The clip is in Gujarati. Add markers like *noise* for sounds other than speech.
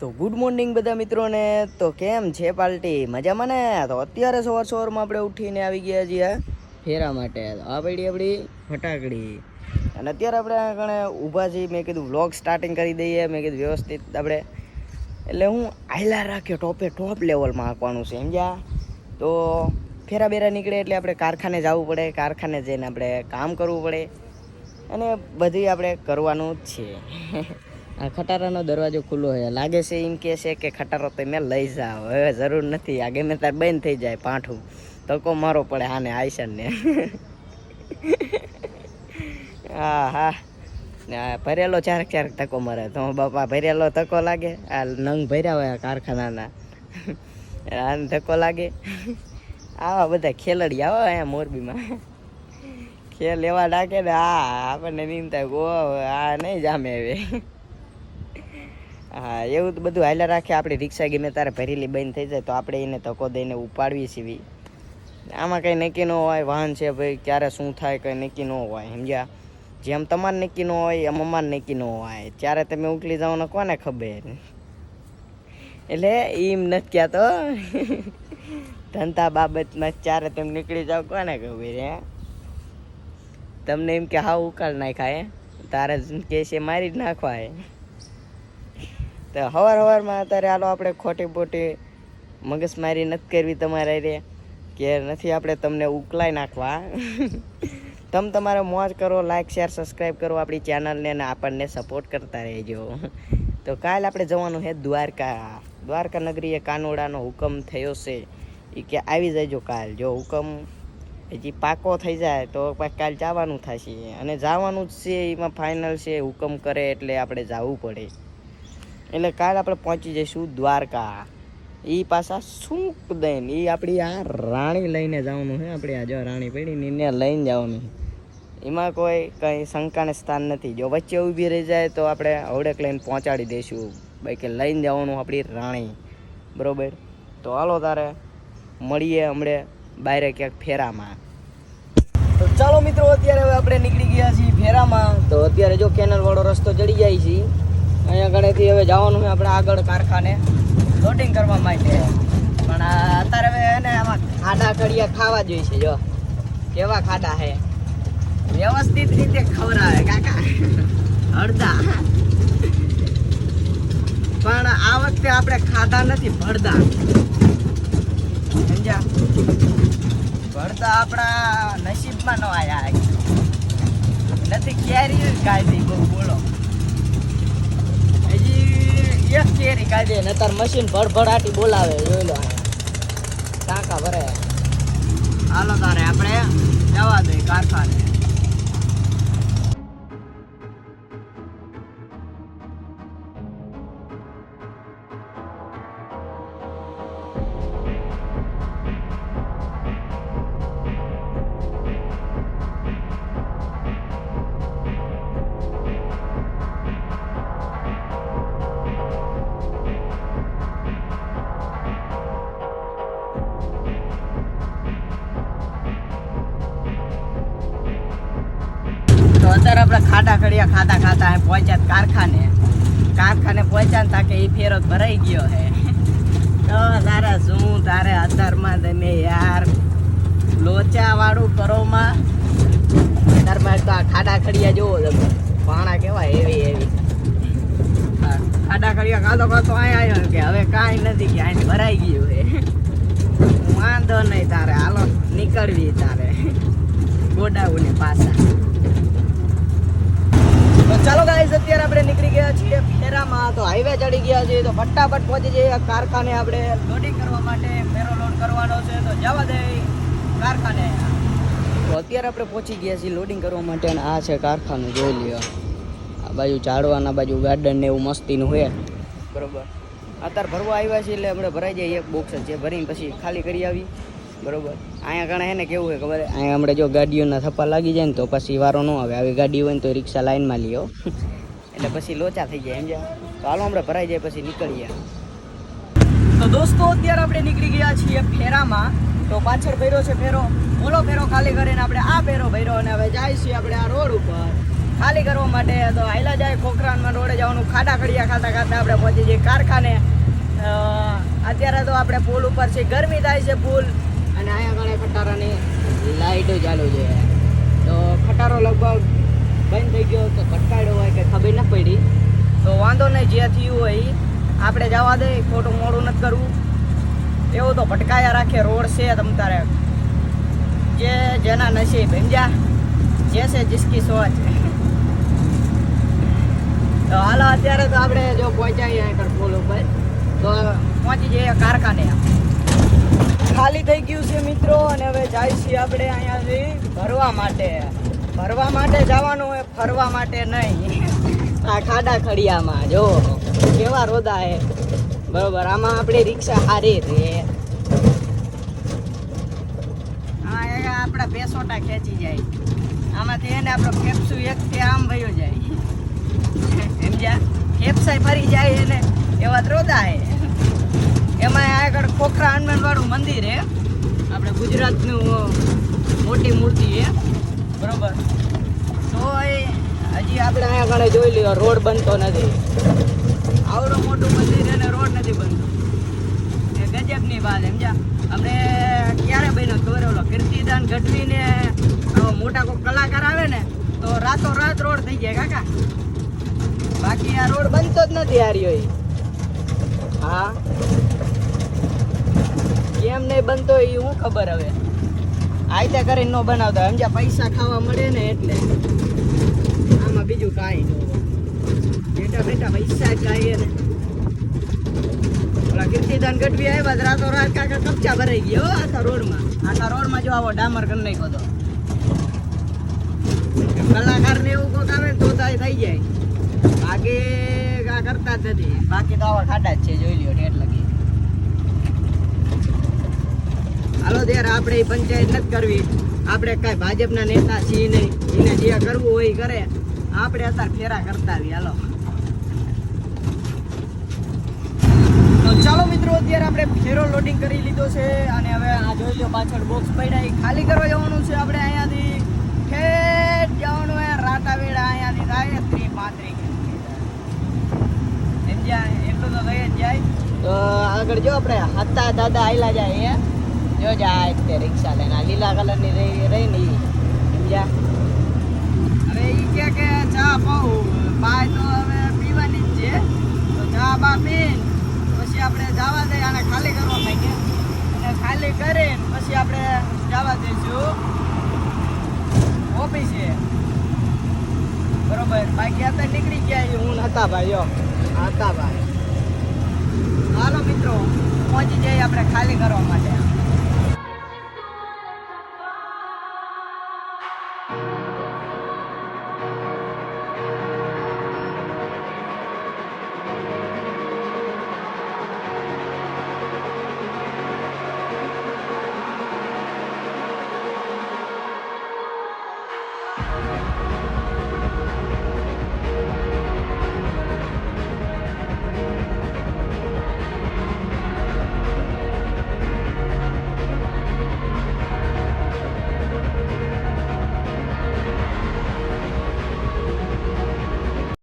તો ગુડ મોર્નિંગ બધા મિત્રોને. તો કેમ છે પાર્ટી? મજામાં ને? તો અત્યારે સવાર સવારમાં આપણે ઉઠીને આવી ગયા છીએ ફેરા માટે. આ પડી આપણી ફટાકડી. અને અત્યારે આપણે કણે ઊભા છીએ. મેં કીધું વ્લોગ સ્ટાર્ટિંગ કરી દઈએ. મેં કીધું વ્યવસ્થિત આપણે. એટલે હું આયલા રાખ્યો ટોપે ટોપ લેવલમાં આપવાનું છે, સમજ્યા? તો ફેરા બેરા નીકળે એટલે આપણે કારખાને જવું પડે. કારખાને જઈને આપણે કામ કરવું પડે. અને બધી આપણે કરવાનું જ છે. આ ખટારાનો દરવાજો ખુલ્લો હોય લાગે છે એમ કે છે કે ખટારો તમે લઈ જાઓ હવે જરૂર નથી. આ ગમે ત્યારે બંધ થઈ જાય પાઠું. તકો મારો પડે, આને આયશનને હા હા. ભરેલો ચારક ચારક તકો મારે. તો બાપા ભરેલો તકો લાગે? આ નંગ ભર્યા હોય આ કારખાનાના. આને ધક્કો લાગે? આવા બધા ખેલડી આવો અહીંયા મોરબીમાં. ખેલ એવા ડાકે ને, આ આપણને નીમ ગો આ નહીં જામે હવે. હા, એવું તો બધું હાલ્યા રાખે. આપણી રિક્ષા ગમે તારે ભરેલી બંધ થઈ જાય તો આપણે એને ધક્કો દઈને ઉપાડવી છીએ આમાં કંઈ નક્કી ન હોય, વાહન છે ભાઈ, ક્યારે શું થાય, કંઈ નક્કી ન હોય, સમજ્યા? જેમ તમારે નક્કી ન હોય, એમ અમારે નક્કી ન હોય. ત્યારે તમે ઉકલી જાઓ ને કોને ખબર? એટલે એમ નથી કહેતો. ધંધા બાબતમાં ચારે તમે નીકળી જાઓ કોને ખબર, હે? તમને એમ કે હા ઉકાળ નાખાય તારે કેસે મારી જ નાખવા, હે? તો હવાર હવારમાં અત્યારે હાલો આપણે ખોટી બોટી મગજમારી નથી કરવી તમારે રે. કે નથી આપણે તમને ઉકલાઈ નાખવા. *laughs* તમે તમારે મોજ કરો લાઇક શેર સબસ્ક્રાઈબ કરો આપણી ચેનલને અને આપણને સપોર્ટ કરતા રહેજો. *laughs* તો કાલ આપણે જવાનું છે દ્વારકા. દ્વારકા નગરીએ કાનોડાનો હુકમ થયો છે. એ કે આવી જજો કાલ. જો હુકમ હજી પાકો થઈ જાય તો કાલ જવાનું થશે. અને જવાનું જ છે, એમાં ફાઇનલ છે, હુકમ કરે એટલે આપણે જવું પડે. એટલે કાલ આપણે પહોંચી જઈશું દ્વારકા. એ પાછા શું દઈને એ આપણી આ રાણી લઈને જવાનું છે આપણે આ જો રાણી પડી, ને લઈને જવાનું એમાં કોઈ કંઈ શંકાને સ્થાન નથી. જો વચ્ચે ઊભી રહી જાય તો આપણે હવડેક લઈને પહોંચાડી દઈશું. બાકી લઈને જવાનું આપણી રાણી. બરાબર? તો હાલો તારે, મળીએ હમણે બારે ક્યાંક ફેરામાં. તો ચાલો મિત્રો, અત્યારે હવે આપણે નીકળી ગયા છીએ ફેરામાં. તો અત્યારે જો કેનલ વાળો રસ્તો ચડી જાય છે અહીંયા ગણેથી હવે જવાનું છે આપણે આગળ કારખાને. લોટિંગ કરવા માટે. પણ અત્યારે હવે એને આમાં ખાડા કડિયા ખાવા જોઈએ છે, જો. કેવા ખાડા છે. વ્યવસ્થિત રીતે ખવડાવે, કાકા. અડધા પણ આ વખતે આપણે ખાધા નથી ભરદા સમજ્યા? ભરતા આપણા નસીબમાં ન આવ્યા નથી કેરી કાઢી, બહુ બોલો હજી એક કેરી કાઢે ને તાર મશીન ભડભડાટી બોલાવે, જોઈ લો ટાંકા ભરે હાલો તારે, આપણે જવા દઈએ કારખાને. અત્યારે આપણે ખાડા ખડિયા ખાતા ખાતા પહોંચ્યા કારખાને. કારખાને પહોંચ્યા ને તાકે એ ફેરો ભરાઈ ગયો હે તો તારે શું, તારે અત્યારમાં તમે યાર લોચા વાળું કરોમાં અત્યારમાં તો આ ખાડા ખડિયા જોવો તમે પાણા કેવા એવી એવી ખાડા ખડિયા ખાતો ખાતો અહીં આવ્યો કે હવે કાંઈ નથી કે અહીં ભરાઈ ગયું હે વાંધો નહીં તારે, હાલો, નીકળવી તારે. ગોડાઉને પાછા. ચાલો ગાઈસ અત્યારે આપણે નીકળી ગયા છીએ ફેરામાં. તો હાઈવે ચડી ગયા છીએ તો ફટાફટ પહોંચી જઈએ કારખાને આપણે. લોડિંગ કરવા માટે ફેરો લોડ કરવાનો છે તો જવા દે કારખાને. તો અત્યારે આપણે પહોંચી ગયા છીએ લોડિંગ કરવા માટે અને આ છે કારખાનું જોઈ લ્યો. આ બાજુ ઝાડવાના બાજુ ગાર્ડન ને એવું મસ્તીનું હોય. બરોબર. અત્યારે ભરવા આવ્યા છીએ એટલે આપણે ભરાઈ જઈએ એક બોક્સ છે. ભરીને પછી ખાલી કરી આવી. બરોબર. અહીંયા ઘણા એને કેવું હોય ખબર? અહીંયા હમણાં જો ગાડીઓના થપ્પા લાગી જાય ને તો પછી વારો ન આવે. આવી ગાડી હોય ને તો રિક્ષા લાઈનમાં લ્યો. એટલે પછી લોચા થઈ જાય એમ તો હાલો હમણાં ભરાઈ જાય, પછી નીકળીએ. તો દોસ્તો, અત્યારે આપણે નીકળી ગયા છીએ ફેરામાં. તો પાછળ ભર્યો છે ફેરો. ઓલો ફેરો ખાલી કરીને આપણે આ ફેરો ભર્યો અને હવે જાય છીએ આપણે આ રોડ ઉપર. ખાલી કરવા માટે તો હાઈલા જાય ખોખરાનમાં રોડે જવાનું, ખાડા ખડિયા ખાતા ખાતા આપણે પહોંચી જઈએ કારખાને. અત્યારે તો આપણે પુલ ઉપર છે ગરમી થાય છે પુલ. અને અહીંયા આગળ ખટારાની લાઈટો ચાલુ છે. તો ખટારો લગભગ બંધ થઈ ગયો કે કટકાડ્યો હોય કે ખબર ન પડી. તો વાંધો નહીં જે થયું હોય આપણે જવા દે, ખોટું મોડું નથી કરવું. એવું તો ભટકાયા રાખે, રોડ છે તમ તારે. જે જેના નસીબ, સમજ્યા? છે જિસકી સોચ તો હાલો, અત્યારે તો આપણે જો પહોંચાઈએ આગળ પુલ ઉપર. તો પહોંચી જઈએ કારખાને. ખાલી થઈ ગયું છે મિત્રો, અને હવે જાય છીએ આપણે અહીંયાથી ભરવા માટે. ભરવા માટે જવાનું હોય, ફરવા માટે નહીં. આ ખાડા ખડિયામાં જો. કેવા રોદા હે. બરોબર, આમાં આપણે રિક્ષા હારી રે આપણા પેસોટા ખેંચી જાય. આમાંથી એને આપણો ફેફસું એક થી આમ ભયો જાય. સમજ્યા? ફેફસાઈ ફરી જાય એને. એવા રોદા હે. એમાં આગળ ખોખરા હનુમાનવાળું મંદિર હે આપણે ગુજરાતનું મોટી મૂર્તિ હે બરોબર. તો એ હજી આપણે અહીંયા આગળ જોઈ લ્યો, રોડ બનતો નથી. આવડું મોટું મંદિર છે ને રોડ નથી બનતો. એ ગજબની વાત, સમજ્યા? અમને ક્યારે બન્યો ખબર ઓલો કીર્તિદાન ગઢવીને મોટા કોઈ કલાકાર આવે ને, તો રાતો રાત રોડ થઈ જાય કાકા. બાકી આ રોડ બનતો જ નથી હાર્યો. હા? કેમ નહીં બનતો એ હું ખબર હવે. આયતા કરીને નો બનાવતા સમજ્યા પૈસા ખાવા મળે ને એટલે. આમાં બીજું કાંઈ ન બેટા બેટા પૈસા ચાહીએ ને. ઓલા કીર્તિદાન ગઢવી આવ્યા રાતો રાત કાકા કપચા ભરાઈ ગયો આખા રોડમાં. આખા રોડમાં જો આવો ડામર કરી નાખ્યો તો. કલાકાર ને એવું કોક આવે તો થઈ જાય. બાકી આ કરતા જ નથી. બાકી તો આવા ખાડા જ છે, જોઈ લ્યો ઠેઠ લગી હાલો ત્યારે આપણે પંચાયત નથી કરવી. આપણે કાંઈ ભાજપના નેતા છીએ નહીં. એને જે કરવું હોય કરે. આપણે અત્યારે ફેરા કરતા આવી હાલો. ચાલો મિત્રો, અત્યારે આપણે ફેરો લોડિંગ કરી લીધો છે અને હવે આ જોઈ લો પાછળ બોક્સ પડ્યા. એ ખાલી કરવા જવાનું છે આપણે અહીંયાથી. ઠેઠ જવાનું હોય રાટાવેડા અહીંયાથી. થાય ત્રી પાંત્રીસ એટલું તો થઈ જ જાય. આગળ જો આપણે હતા દાદા આયલા જાય એ જો જાય તે રિક્ષા લઈને. આ લીલા કલરની રહી રહી ને. સમજ્યા હવે એ કે કે ચા પાઉં બાય તો હવે પીવાની જ છે. તો ચા બા પીને, પછી આપણે જવા દઈએ આને ખાલી કરવા માંગે અને ખાલી કરીને પછી આપણે જવા દઈશું ઓફિસે. બરોબર બાકી અત્યારે નીકળી ગયા હું હતા ભાઈ, યો. હતા ભાઈ. હાલો મિત્રો, પહોંચી જઈએ આપણે ખાલી કરવા માટે.